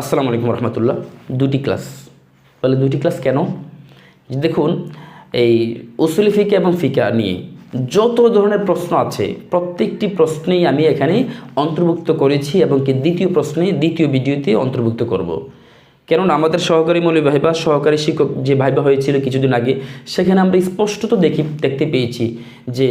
আসসালামু আলাইকুম রহমতুল্লাহ। দুটি ক্লাস। বলে দুটি ক্লাস কেন? দেখুন, এই উসুলি ফিকা এবং ফিকা নিয়ে যত ধরনের প্রশ্ন আছে, প্রত্যেকটি প্রশ্নেই আমি এখানে অন্তর্ভুক্ত করেছি এবং কি দ্বিতীয় প্রশ্নে দ্বিতীয় ভিডিওতে অন্তর্ভুক্ত করব। কেননা আমাদের সহকারী মৌলী ভাইবা সহকারী শিক্ষক যে ভাইবা হয়েছিল কিছুদিন আগে, সেখানে আমরা স্পষ্টত দেখি, দেখতে পেয়েছি যে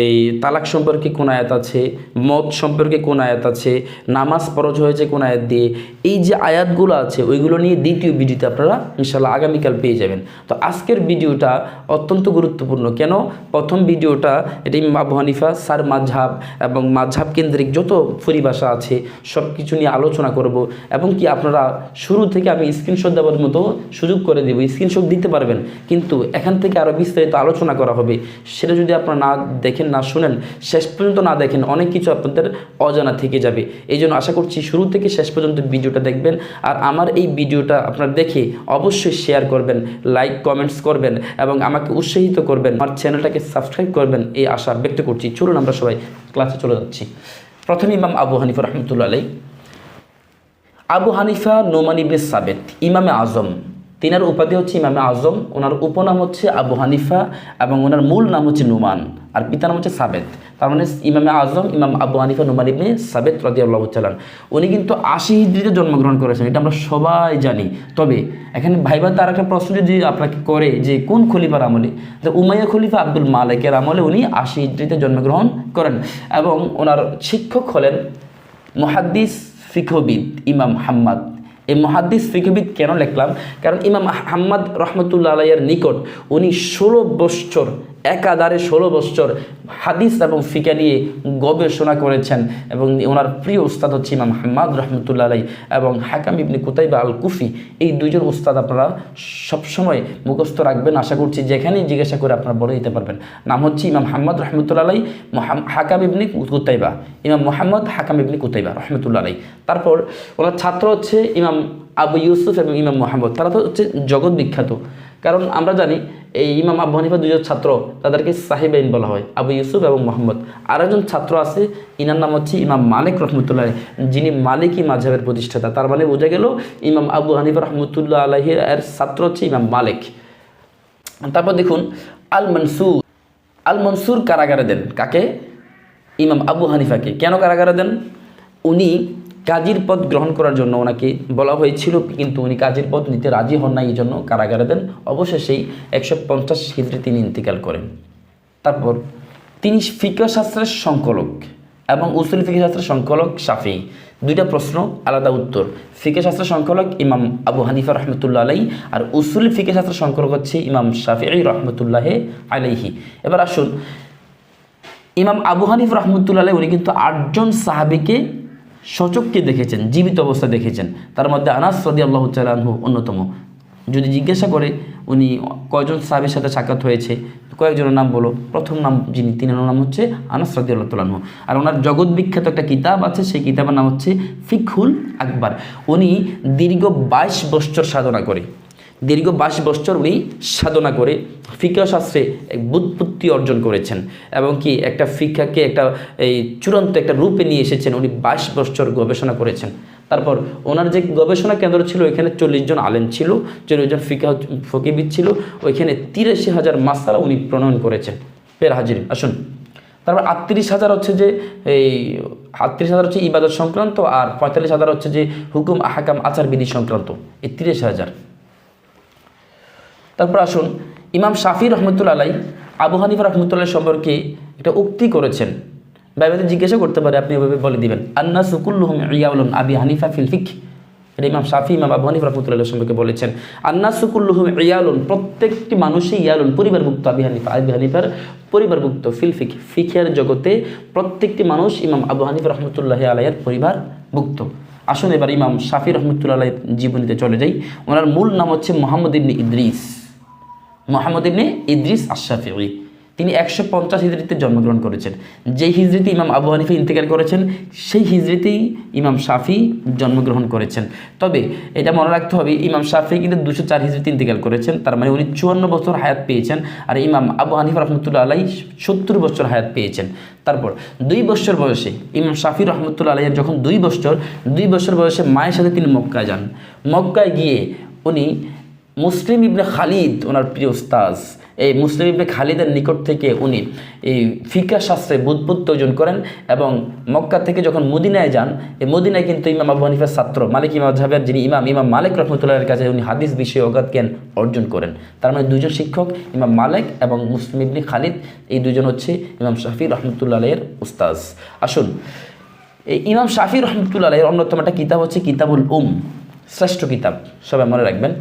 এই তালাক সম্পর্কে কোন আয়াত আছে, মদ সম্পর্কে কোন আয়াত আছে, নামাজ ফরজ হয়েছে কোন আয়াত দিয়ে। এই যে আয়াতগুলো আছে, ওইগুলো নিয়ে দ্বিতীয় ভিডিওতে আপনারা ইনশাল্লাহ আগামীকাল পেয়ে যাবেন। তো আজকের ভিডিওটা অত্যন্ত গুরুত্বপূর্ণ। কেন? প্রথম ভিডিওটা এটি আবু হানিফা, স্যার মাঝহাব এবং মাঝহাব কেন্দ্রিক যত পরিভাষা আছে সব কিছু নিয়ে আলোচনা করব। এবং কি আপনারা শুরু থেকে আমি স্ক্রিনশট দেওয়ার মতো সুযোগ করে দেবো স্ক্রিনশট দিতে পারবেন। কিন্তু এখান থেকে আরও বিস্তারিত আলোচনা করা হবে। সেটা যদি আপনারা না দেখেন, না শুনেন, শেষ পর্যন্ত না দেখেন, অনেক কিছু আপনাদের অজানা থেকে যাবে। এই জন্য আশা করছি শুরু থেকে শেষ পর্যন্ত ভিডিওটা দেখবেন। আর আমার এই ভিডিওটা আপনারা দেখে অবশ্যই শেয়ার করবেন লাইক কমেন্টস করবেন এবং আমাকে উৎসাহিত করবেন। আমার চ্যানেলটাকে সাবস্ক্রাইব করবেন, এই আশা ব্যক্ত করছি। চলুন আমরা সবাই ক্লাসে চলে যাচ্ছি। প্রথমে ইমাম আবু হানিফা রহমতুল্লাহ আলাই আবু হানিফা নোমান ইবনে সাবেত, ইমামে আজম। তিনার উপাধি হচ্ছে ইমামে আজম, ওনার উপনাম হচ্ছে আবু হানিফা এবং ওনার মূল নাম হচ্ছে নুমান, আর পিতার নাম হচ্ছে সাবেত। তার মানে ইমামে আজম, ইমাম আবু হানিফা নুমান ইবনে সাবেত রদি আল্লাহ চালান উনি কিন্তু আশি হিজড়িতে জন্মগ্রহণ করেছেন, এটা আমরা সবাই জানি। তবে এখানে ভাইবা তার একটা প্রশ্ন যদি আপনাকে করে যে কোন খলিফার আমলে তো উমাইয়া খলিফা আব্দুল মালিকের আমলে উনি আশি হিজড়িতে জন্মগ্রহণ করেন এবং ওনার শিক্ষক হলেন মহাদ্দিস ফিকহবিদ ইমাম হাম্মাদ। এই মহাদ্দিস ফিকহবিদ কেন লেখলাম? কারণ ইমাম হাম্মাদ রহমতুল্লাহ আলাইয়ের নিকট উনি ষোলো বৎসর একাধারে ষোলো বৎসর হাদিস এবং ফিকা নিয়ে গবেষণা করেছেন এবং ওনার প্রিয় উস্তাদ হচ্ছে ইমাম হাম্মাদ রহমতুল্লাহ আলাই এবং হাকাম ইবনি কুতাইবা আল কুফি এই দুইজন উস্তাদ আপনারা সবসময় মুখস্থ রাখবেন। আশা করছি যেখানেই জিজ্ঞাসা করে আপনারা বলে দিতে পারবেন। নাম হচ্ছে ইমাম হাম্মদ রহমতুল্লাহ আলাই হাকাম ইবনি কুতাইবা। ইমাম মোহাম্মদ, হাকাম ইবনি কুতাইবা রহমতুল্লাহ আলাই তারপর ওনার ছাত্র হচ্ছে ইমাম আবু ইউসুফ এবং ইমাম মোহাম্মদ। তারা তো হচ্ছে জগৎ বিখ্যাত। কারণ আমরা জানি এই ইমাম আবু হানিফা দুজন ছাত্র, তাদেরকে সাহিবাইন বলা হয়, আবু ইউসুফ এবং মোহাম্মদ। আর একজন ছাত্র আছে, ইনার নাম হচ্ছে ইমাম মালিক রহমতুল্লাহ যিনি মালিকই মাঝহের প্রতিষ্ঠাতা। তার মানে বোঝা গেল, ইমাম আবু হানিফা রহমতুল্লাহ আলহি এর ছাত্র হচ্ছে ইমাম মালিক। তারপর দেখুন আল মনসুর আল মনসুর কারাগারে দেন কাকে? ইমাম আবু হানিফাকে। কেন কারাগারে দেন? উনি কাজীর পদ গ্রহণ করার জন্য ওনাকে বলা হয়েছিল কিন্তু উনি কাজীর পদ নিতে রাজি হন না এই জন্য কারাগারে দেন। অবশেষেই একশো পঞ্চাশ হিদ্রে তিনি ইন্তিকাল করেন। তারপর তিনি ফিকা শাস্ত্রের সংকলক এবং উসুল ফিকে শাস্ত্রের সংকলক শাফি। দুইটা প্রশ্ন, আলাদা উত্তর। ফিকে শাস্ত্রের সংকলক ইমাম আবু হানিফা রহমতুল্লাহ আলাই আর উসুল ফিকে শাস্ত্রের সংকলক হচ্ছে ইমাম শাফি রহমতুল্লাহ আলাইহি। এবার আসুন, ইমাম আবু হানিফ রহমতুল্লাহ আলাই উনি কিন্তু আটজন সাহাবিকে সচককে দেখেছেন, জীবিত অবস্থা দেখেছেন। তার মধ্যে আনাস সদি আল্লাহ চালানহু অন্যতম। যদি জিজ্ঞাসা করে উনি কয়জন সাহাবের সাথে সাক্ষাৎ হয়েছে, কয়েকজনের নাম বলো। প্রথম নাম যিনি, তিনের নাম হচ্ছে আনাস রাদি আল্লাহ তোলানহু আর ওনার জগৎ বিখ্যাত একটা কিতাব আছে, সেই কিতাবের নাম হচ্ছে ফিকহুল আকবর। উনি দীর্ঘ বাইশ বছর সাধনা করে। দীর্ঘ বাইশ বছর উনি সাধনা করে ফিকা শাস্ত্রে এক বুৎপত্তি অর্জন করেছেন এবং কি একটা ফিকাকে একটা এই চূড়ান্ত একটা রূপে নিয়ে এসেছেন। উনি বাইশ বছর গবেষণা করেছেন। তারপর ওনার যে গবেষণা কেন্দ্র ছিল ওইখানে চল্লিশ জন আলেম ছিল, চল্লিশ জন ফিকা ফকিবিদ ছিল, ওইখানে তিরাশি হাজার মাসালা উনি প্রণয়ন করেছেন। ফের হাজির, আসুন। তারপর আটত্রিশ হাজার হচ্ছে যে এই আটত্রিশ হাজার হচ্ছে ইবাদত সংক্রান্ত আর পঁয়তাল্লিশ হাজার হচ্ছে যে হুকুম, আহাকাম আচার বিধি সংক্রান্ত। এই তিরিশ হাজার। তারপর আসুন, ইমাম শাফি রহমতুল্লা আলাই আবু হানিফা রহমতুল্লাহ সম্পর্কে একটা উক্তি করেছেন। বাইবেলে জিজ্ঞাসা করতে পারে, আপনি এভাবে বলে দিবেন, আন্না সুকুল্লুহম ইয়াউলুন আবি হানিফা ফিলফিক এটা ইমাম শাফি, ইমাম আবু হানিফা রহমতুল্লাহ সম্পর্কে বলেছেন। আন্না সুকুল্লুহম ইয়ালুন প্রত্যেকটি মানুষই ইয়ালুন পরিবারভুক্ত আবি হানিফা, আবি হানিফার পরিবারভুক্ত ফিলফিক ফিখের জগতে প্রত্যেকটি মানুষ ইমাম আবু হানিফা রহমতুল্লাহ আলাইয়ের পরিবারভুক্ত। আসুন এবার ইমাম শাফি রহমতুল্লাহ জীবনীতে চলে যাই। ওনার মূল নাম হচ্ছে মোহাম্মদ ইবনে ইদ্রিস। মোহাম্মদ ইবনে ইদ্রিস আশাফি তিনি একশো পঞ্চাশ হিজড়িতে জন্মগ্রহণ করেছেন। যেই হিজড়িতে ইমাম আবু হানিফা ইন্তেকাল করেছেন, সেই হিজড়িতেই ইমাম শাফি জন্মগ্রহণ করেছেন। তবে এটা মনে রাখতে হবে, ইমাম শাফি কিন্তু দুশো চার হিজড়িতে ইন্তেকাল করেছেন, তার মানে উনি চুয়ান্ন বছর হায়াত পেয়েছেন আর ইমাম আবু হানিফা রহমতুল্লাহ আলাই সত্তর বছর হায়াত পেয়েছেন। তারপর দুই বছর বয়সে ইমাম শাফি রহমতুল্লাহ আলাইয়ের যখন দুই বছর দুই বছর বয়সে মায়ের সাথে তিনি মক্কায় যান। মক্কায় গিয়ে উনি মুসলিম ইবনে খালিদ, ওনার প্রিয় উস্তাজ, এই মুসলিম ইবনে খালিদের নিকট থেকে উনি এই ফিকা শাস্ত্রে বুৎপত্তি অর্জন করেন এবং মক্কা থেকে যখন মদিনায় যান, এই মদিনায় কিন্তু ইমাম আবু হানিফার ছাত্র মালিক ইমাম জাহাবের যিনি ইমাম ইমাম মালিক রহমতুল্লাহের কাছে উনি হাদিস বিষয়ে অগাধ জ্ঞান অর্জন করেন। তার মানে দুজন শিক্ষক, ইমাম মালিক এবং মুসলিম ইবনে খালিদ, এই দুজন হচ্ছে ইমাম শাফি রহমতুল্লাহ আলাইয়ের উস্তাজ। আসুন, এই ইমাম শাফি রহমতুল্লাহ আলাইয়ের অন্যতম একটা কিতাব হচ্ছে কিতাবুল উম, শ্রেষ্ঠ কিতাব, সবাই মনে রাখবেন।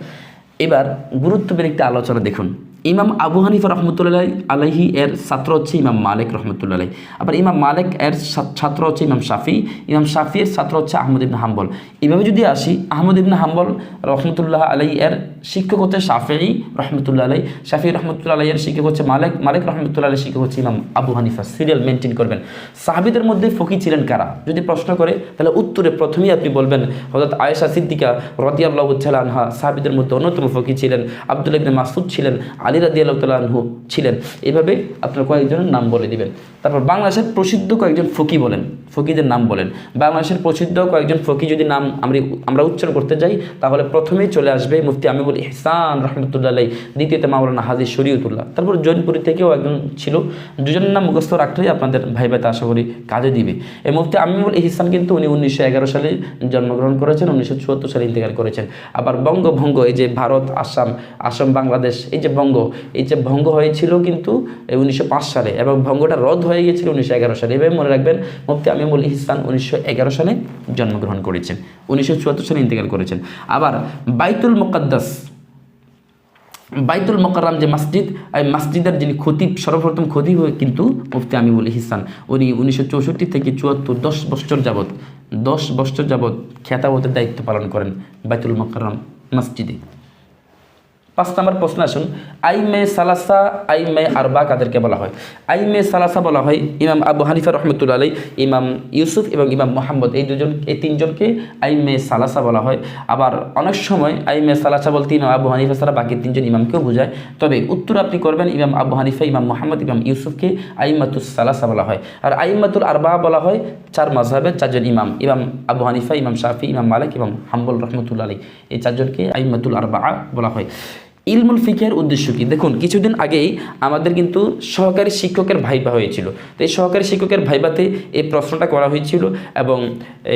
এবার গুরুত্বপূর্ণ একটি আলোচনা দেখুন। ইমাম আবু হানিফা রহমতুল্লাহ আলহি এর ছাত্র হচ্ছে ইমাম মালিক রহমতুল্লাহ আবার ইমাম মালিক এর ছাত্র হচ্ছে ইমাম শাফি। ইমাম শাফি এর ছাত্র হচ্ছে আহমদ ইবনে হাম্বল। এভাবে যদি আসি, আহমদ ইবনে হাম্বল রহমতুল্লাহ আলাই এর শিক্ষক হচ্ছে শাফি রহমতুল্লাহ আলাই শাফি রহমতুল্লাহ আলাই এর শিক্ষক হচ্ছে মালিক। মালিক রহমতুল্লাহ আলাই শিক্ষক হচ্ছে ইমাম আবু হানিফা। সিরিয়াল মেনটেন করবেন। সাহাবিদের মধ্যে ফকি ছিলেন কারা? যদি প্রশ্ন করে, তাহলে উত্তরে প্রথমেই আপনি বলবেন হজরত আয়েশা সিদ্দিকা রদিয়াল্লাহ আনহা সাহাবিদের মধ্যে অন্যতম ফকি ছিলেন। আব্দুল ইবনে মাসুদ ছিলেন, আলী রাদি আল্লাহ ছিলেন। এভাবে আপনার কয়েকজনের নাম বলে দিবেন। তারপর বাংলাদেশের প্রসিদ্ধ কয়েকজন ফকি বলেন, ফকিদের নাম বলেন। বাংলাদেশের প্রসিদ্ধ কয়েকজন ফকি যদি নাম আমরা আমরা উচ্চারণ করতে যাই, তাহলে প্রথমেই চলে আসবে মুফতি আমি বলি ইহসান রহমতুল্লাহ দ্বিতীয়তে মাওলানা হাজির শরীয়তুল্লাহ। তারপর জৈনপুরি থেকেও একজন ছিল। দুজনের নাম মুখস্থ রাখলেই আপনাদের ভাই ভাইতে আশা করি কাজে দিবে। এই মুফতি আমি বলি ইহসান কিন্তু উনি উনিশশো এগারো সালে জন্মগ্রহণ করেছেন, উনিশশো চুয়াত্তর সালে ইন্তেকাল করেছেন। আবার বঙ্গভঙ্গ, এই যে ভারত, আসাম আসাম, বাংলাদেশ, এই যে বঙ্গ এই যে ভঙ্গ হয়েছিল কিন্তু উনিশশো পাঁচ সালে এবং ভঙ্গটা রদ হয়ে গিয়েছিল উনিশশো এগারো সালে। এভাবে মনে রাখবেন, মুফতি আমিমুল ইহসান উনিশশো এগারো সালে জন্মগ্রহণ করেছেন, উনিশশো চুয়াত্তর সালে ইন্তেকাল করেছেন। আবার বাইতুল মোকাদ্দাস, বাইতুল মোকাররাম যে মসজিদ, এই মসজিদের যিনি খতিব, সর্বপ্রথম খতিব কিন্তু মুফতি আমিবুল ইহসান উনি উনিশশো চৌষট্টি থেকে চুয়াত্তর, দশ বছর যাবৎ, দশ বছর যাবৎ খ্যাতাবতের দায়িত্ব পালন করেন বাইতুল মোকাররাম মসজিদে। পাঁচ নম্বর প্রশ্ন আসুন, আই মে সালাসা, আই মে আরবা কাদেরকে বলা হয়? আই মে সালাসা বলা হয় ইমাম আবু হানিফা রহমতুল্লা আলাই ইমাম ইউসুফ এবং ইমাম মোহাম্মদ, এই দুজন, এই তিনজনকে আই মে সালাসা বলা হয়। আবার অনেক সময় আই মে সালাসা বলতে ইমাম আবু হানিফা ছাড়া বাকি তিনজন ইমামকেও বোঝায়। তবে উত্তর আপনি করবেন ইমাম আবু হানিফা, ইমাম মোহাম্মদ, ইমাম ইউসুফকে আইমাতুল সালাসা বলা হয়। আর আইমাতুল আরবা বলা হয় চার মাঝহাবের চারজন ইমাম ইমাম আবু হানিফা, ইমাম শাফি, ইমাম মালিক ইমাম হাম্বুল রহমতুল্লা আলী এই চারজনকে আইমাতুল আরবা বলা হয়। ইলমুল ফিকের উদ্দেশ্য কি? দেখুন, কিছুদিন আগেই আমাদের কিন্তু সহকারী শিক্ষকের ভাইবা হয়েছিল। তো এই সহকারী শিক্ষকের ভাইবাতে এই প্রশ্নটা করা হয়েছিল এবং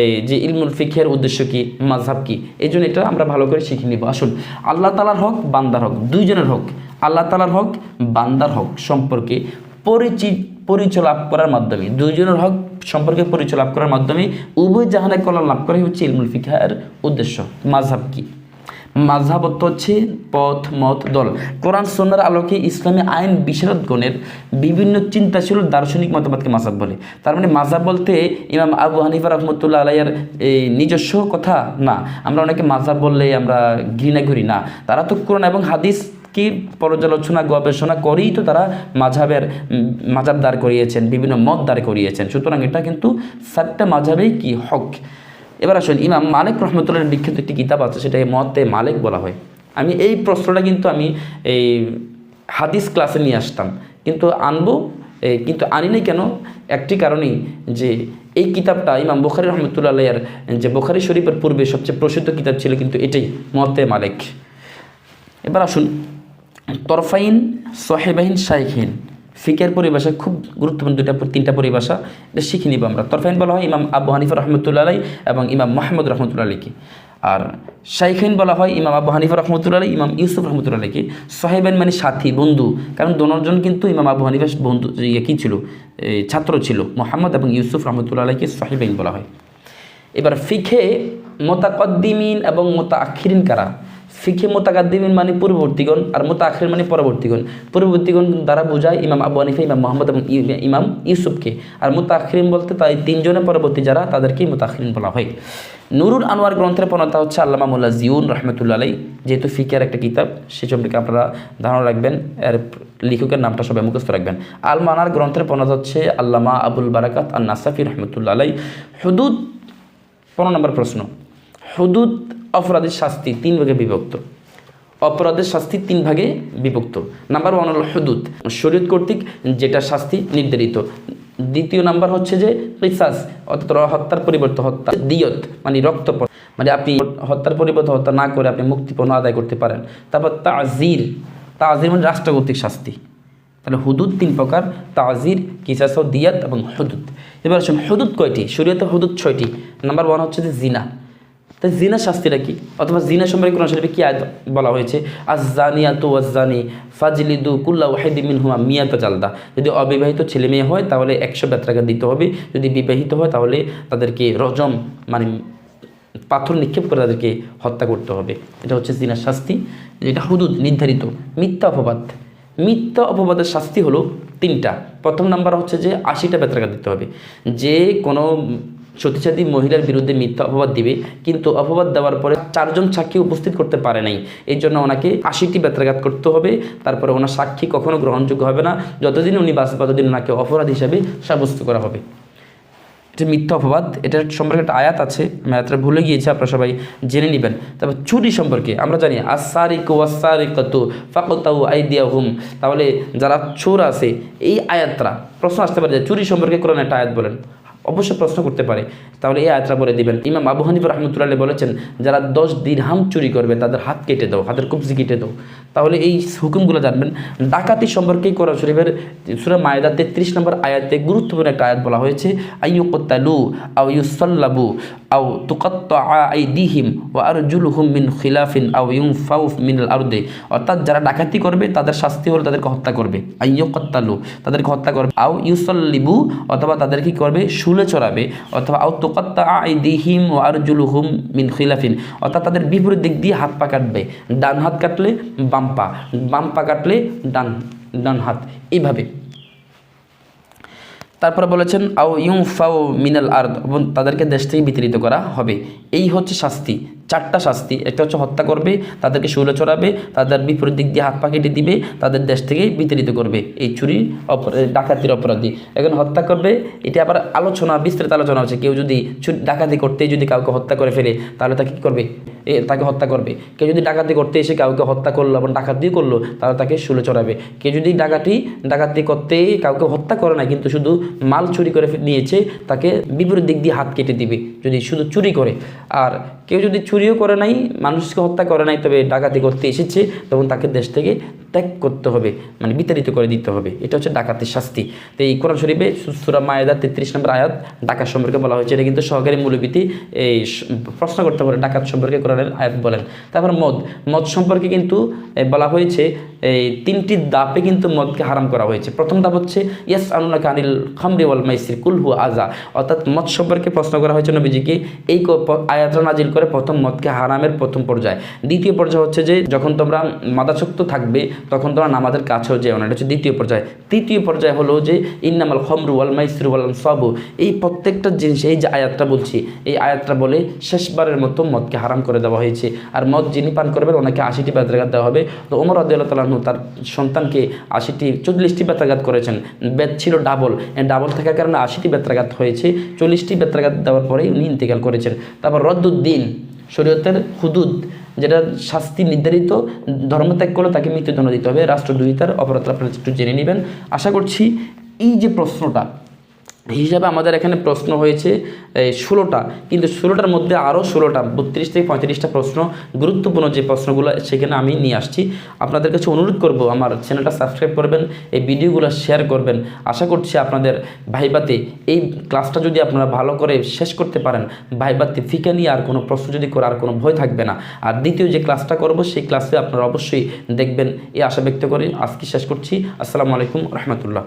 এই যে ইলমুল ফিকের উদ্দেশ্য কি মাঝহাব কি, এই জন্য এটা আমরা ভালো করে শিখে নিব। আসুন, আল্লাহ তালার হক, বান্দার হক, দুইজনের হক। আল্লাহ তালার হক, বান্দার হক সম্পর্কে পরিচিত পরিচয় লাভ করার মাধ্যমে, দুইজনের হক সম্পর্কে পরিচয় লাভ করার মাধ্যমে উভয় জাহানের কল্যাণ লাভ করাই হচ্ছে ইলমুল ফিকাহের উদ্দেশ্য। মাঝহাব কি? অর্থ হচ্ছে পথ, মত, দল। কোরআন সন্ন্যার আলোকে ইসলামী আইন, বিশারদগণের বিভিন্ন চিন্তাশীল, দার্শনিক মতামতকে মাঝহাব বলে। তার মানে মাঝহাব বলতে ইমাম আবু হানিফা রহমতুল্লাহ আলাইয়ার এই নিজস্ব কথা না। আমরা অনেকে মাঝহাব বললে আমরা ঘৃণা করি না। তারা তো কোরআন এবং হাদিস কি পর্যালোচনা, গবেষণা করেই তো তারা মাঝাবের মাঝাব দাঁড় করিয়েছেন, বিভিন্ন মত দাঁড় করিয়েছেন। সুতরাং এটা কিন্তু সাতটা মাঝাবেই কি হক। এবার আসুন, ইমাম মালিক রহমতুল্লাহ বিখ্যাত একটি কিতাব আছে, সেটাকে মতে মালিক বলা হয়। আমি এই প্রশ্নটা কিন্তু আমি এই হাদিস ক্লাসে নিয়ে আসতাম। কিন্তু আনব কিন্তু আনি নাই কেন? একটি কারণেই যে এই কিতাবটা ইমাম বোখারি রহমতুল্লাহ যে বোখারি শরীফের পূর্বে সবচেয়ে প্রসিদ্ধ কিতাব ছিল কিন্তু এটাই, মতে মালিক। এবার আসুন, তরফাইন সোহেবাহিন শাইখিন। ফিকের পরিভাষা খুব গুরুত্বপূর্ণ দুইটা তিনটা পরিভাষা এটা শিখে নিব আমরা। তরফাইন বলা হয় ইমাম আবু হানিফা রহমতুল্লাহ আলাই এবং ইমাম মোহাম্মদ রহমতুল্লাহ আলীকে আর শাইখিন বলা হয় ইমাম আবু হানিফা রহমতুল্লাহ ইমাম ইউসুফ রহমতুল্লাহ আলীকে সোহেবাইন মানে সাথী, বন্ধু। কারণ দোনোজন কিন্তু ইমাম আবু হানিফা বন্ধু ইয়ে কী ছিল? ছাত্র ছিল। মোহাম্মদ এবং ইউসুফ রহমতুল্লাহ আলীকে সোহেবাইন বলা হয়। এবার ফিখে মোতাকদ্দিমিন এবং মোতা আখিরিন কারা? ফিখে মোতাকাদ্দিমিন মানে পূর্ববর্তীগণ আর মোতাখির মানে পরবর্তীগণ। পূর্ববর্তীগণ দ্বারা বোঝায় ইমাম আবু আনিফা ইমাম মোহাম্মদ এবং ইমাম ইউসুফকে। আর মোতাখিরিন বলতে তাই তিনজনের পরবর্তী যারা, তাদেরকেই মোতাখিরিন বলা হয়। নুরুল আনোয়ার গ্রন্থের প্রণতা হচ্ছে আল্লামা মোল্লা জিউন রহমতুল্লা আলাই যেহেতু ফিকের একটা কিতাব, সে সম্পর্কে আপনারা ধারণা রাখবেন। এর লেখকের নামটা সবাই মুখস্থ রাখবেন। আল মানার গ্রন্থের প্রণত হচ্ছে আল্লামা আবুল বারাকাত আর নাসাফি রহমতুল্লা আলাই হুদুদ, পনেরো নম্বর প্রশ্ন। হুদুদ অপরাধের শাস্তি তিন ভাগে বিভক্ত। অপরাধের শাস্তি তিন ভাগে বিভক্ত। নাম্বার ওয়ান হল হুদুদ, শরীয়ত কর্তৃক যেটা শাস্তি নির্ধারিত। দ্বিতীয় নাম্বার হচ্ছে যে কিসাস অর্থাৎ হত্যার পরিবর্তে হত্যা, দিয়ত মানে রক্তপণ। মানে আপনি হত্যার পরিবর্তে হত্যা না করে আপনি মুক্তিপণ আদায় করতে পারেন। তারপর তাজির তাজির মানে রাষ্ট্র কর্তৃক শাস্তি। তাহলে হুদুদ তিন প্রকার, তাজির, কিসাস দিয়াত এবং হুদুদ। এবার আসুন, হুদুদ কয়টি? শরীয়তে হুদুদ ছয়টি। নাম্বার ওয়ান হচ্ছে যে জিনা। তাই জিনা শাস্তিটা কি? অথবা জিনা সম্পর্কে কোরআন শরীফে কি আয়াত বলা হয়েছে? আজ জানিয়া তো জানি ফাজলিদু কুল্লা ওয়াহিদি মিন হুমা মিয়াত জালদা। যদি অবিবাহিত ছেলে মেয়ে হয়, তাহলে একশো বেত্রাকা দিতে হবে। যদি বিবাহিত হয়, তাহলে তাদেরকে রজম মানে পাথর নিক্ষেপ করে তাদেরকে হত্যা করতে হবে। এটা হচ্ছে জিনার শাস্তি। যেটা হুদুদ নির্ধারিত। মিথ্যা অপবাদ। মিথ্যা অপবাদের শাস্তি হলো তিনটা। প্রথম নাম্বার হচ্ছে যে আশিটা বেত্রাঘাত দিতে হবে। যে কোনো সতীসাধী মহিলার বিরুদ্ধে মিথ্যা অপবাদ দিবে, কিন্তু অপবাদ দেওয়ার পরে চারজন সাক্ষী উপস্থিত করতে পারে নাই। এই জন্য ওনাকে আশিটি বেত্রাঘাত করতে হবে, তারপরে ওনার সাক্ষী কখনো গ্রহণযোগ্য হবে না। যতদিন উনি বাঁচবে, ততদিন ওনাকে অপরাধ হিসাবে সাব্যস্ত করা হবে। এটা মিথ্যা অপবাদ এটার সম্পর্কে একটা আয়াত আছে, আমি আয়াতটা ভুলে গিয়েছি, আপনারা সবাই জেনে নেবেন। তারপর চুরি সম্পর্কে আমরা জানি আসারিক ওয়াসারিক কত ফাকতাউ আইদিয়া হুম তাহলে যারা চোর আছে, এই আয়াতরা প্রশ্ন আসতে পারে যে চুরি সম্পর্কে কোরআন একটা আয়াত বলেন। অবশ্যই প্রশ্ন করতে পারে। তাহলে এই আয়াতটা বলে দিবেন। ইমাম আবু হানিফ রহমতুল্লাহ বলেছেন, যারা দশ দিরহাম চুরি করবে, তাদের হাত কেটে দাও, হাতের কবজি কেটে দাও। তাহলে এই হুকুমগুলো জানবেন। ডাকাতি সম্পর্কে কোরআন শরীফের সুরা মায়দা তেত্রিশ নম্বর আয়াতে গুরুত্বপূর্ণ একটা আয়াত বলা হয়েছে আইয়ুকতালু আও ইউসাল্লাবু আও তুকাত্তা আইদিহিম ও আরজুলহুম মিন খিলাফিন আও ইউনফাউফ মিনাল আরদে। অর্থাৎ যারা ডাকাতি করবে, তাদের শাস্তি হলো তাদেরকে হত্যা করবে। আইয়ুকতালু তাদেরকে হত্যা করবে। আও ইউসল্লিবু অথবা তাদের কি করবে? শুলে চড়াবে। অথবা আও তুকাত্তা আইদিহিম ও আরজুলহুম মিন খিলাফিন অর্থাৎ তাদের বিপরীত দিক দিয়ে হাত পা কাটবে। ডান হাত কাটলে বাম পা বাম পা কাটলে ডান ডান হাত, এইভাবে। তারপরে বলেছেন, আও ইউ ফাও মিনাল আর্দ তাদেরকে দেশ থেকে বিতাড়িত করা হবে। এই হচ্ছে শাস্তি। চারটা শাস্তি। একটা হচ্ছে হত্যা করবে, তাদেরকে শুলে চড়াবে তাদের বিপরীত দিক দিয়ে হাত পা কেটে দিবে, তাদের দেশ থেকে বিতাড়িত করবে। এই চুরি অপর ডাকাতির অপরাধী। এখন হত্যা করবে, এটা আবার আলোচনা, বিস্তৃত আলোচনা হচ্ছে। কেউ যদি চুরি ডাকাতি করতে যদি কাউকে হত্যা করে ফেলে, তাহলে তাকে কী করবে? এ তাকে হত্যা করবে। কেউ যদি ডাকাতি করতে এসে কাউকে হত্যা করল এবং ডাকাতি করল, তাহলে তাকে শুলে চড়াবে কেউ যদি ডাকাতি ডাকাতি করতে কাউকে হত্যা করে না কিন্তু শুধু মাল চুরি করে নিয়েছে, তাকে বিপরীত দিক দিয়ে হাত কেটে দিবে। যদি শুধু চুরি করে। আর কেউ যদি চুরিও করে নাই, মানুষকে হত্যা করে নাই, তবে ডাকাতি করতে এসেছে তখন তাকে দেশ থেকে ত্যাগ করতে হবে মানে বিতাড়িত করে দিতে হবে। এটা হচ্ছে ডাকাতের শাস্তি। তো এই কোরআন শরীফে সুরা মায়েদা তেত্রিশ নম্বর আয়াত ডাকাত সম্পর্কে বলা হয়েছে। এটা কিন্তু সহকারী মূলবীতি এই প্রশ্ন করতে পারে ডাকাত সম্পর্কে কোরআনের আয়াত বলেন। তারপর মদ। মদ সম্পর্কে কিন্তু বলা হয়েছে এই তিনটি দাপে কিন্তু মদকে হারাম করা হয়েছে। প্রথম দাপ হচ্ছে ইয়াস আনুনা কানিল খামরি ওয়াল মাইসির কুলহু আজা অর্থাৎ মদ সম্পর্কে প্রশ্ন করা হয়েছে নবীজিকে, এই আয়াতটা নাজিল করে প্রথম মদকে হারামের প্রথম পর্যায়। দ্বিতীয় পর্যায় হচ্ছে যে, যখন তোমরা মাদাসক্ত থাকবে তখন তোমরা নামাজের কাছেও যেও না, এটা হচ্ছে দ্বিতীয় পর্যায়। তৃতীয় পর্যায় হলো যে ইন্নামাল খমরু ওয়াল মাইসির ওয়াল সবু এই প্রত্যেকটা জিনিস, এই যে আয়াতটা বলছি, এই আয়াতটা বলে শেষবারের মতো মদকে হারাম করে দেওয়া হয়েছে। আর মদ যিনি পান করবেন, ওনাকে আশিটি বেত্রাঘাত দেওয়া হবে। তো ওমর আদাল্লাহ তালাহু তার সন্তানকে আশিটি, চল্লিশটি বেত্রাঘাত করেছেন। বেদ ছিল ডাবল। ডাবল থাকার কারণে আশিটি বেত্রাঘাত হয়েছে। চল্লিশটি বেত্রাঘাত দেওয়ার পরেই উনি ইন্তেকাল করেছেন। তারপর রদ্দুদ্দিন, শরীয়তের হুদুদ যেটা শাস্তি নির্ধারিত ধর্মত্যাগ করলে তাকে মৃত্যুদণ্ড দিতে হবে। রাষ্ট্রদ্রোহিতার অপরাধ আপনারা একটু জেনে নেবেন। আশা করছি এই যে প্রশ্নটা হিসাবে আমাদের এখানে প্রশ্ন হয়েছে ষোলোটা, কিন্তু ষোলোটার মধ্যে আরও ষোলোটা, বত্রিশ থেকে পঁয়ত্রিশটা প্রশ্ন, গুরুত্বপূর্ণ যে প্রশ্নগুলো সেখানে আমি নিয়ে আসছি। আপনাদের কাছে অনুরোধ করব, আমার চ্যানেলটা সাবস্ক্রাইব করবেন, এই ভিডিওগুলো শেয়ার করবেন। আশা করছি আপনাদের ভাইবাতে এই ক্লাসটা যদি আপনারা ভালো করে শেষ করতে পারেন, ভাইবাতে ফিকা নিয়ে আর কোনো প্রশ্ন যদি করে আর কোনো ভয় থাকবে না। আর দ্বিতীয় যে ক্লাসটা করব, সেই ক্লাসে আপনারা অবশ্যই দেখবেন, এই আশা ব্যক্ত করে আজকে শেষ করছি। আসসালামু আলাইকুম, রহমতুল্লাহ।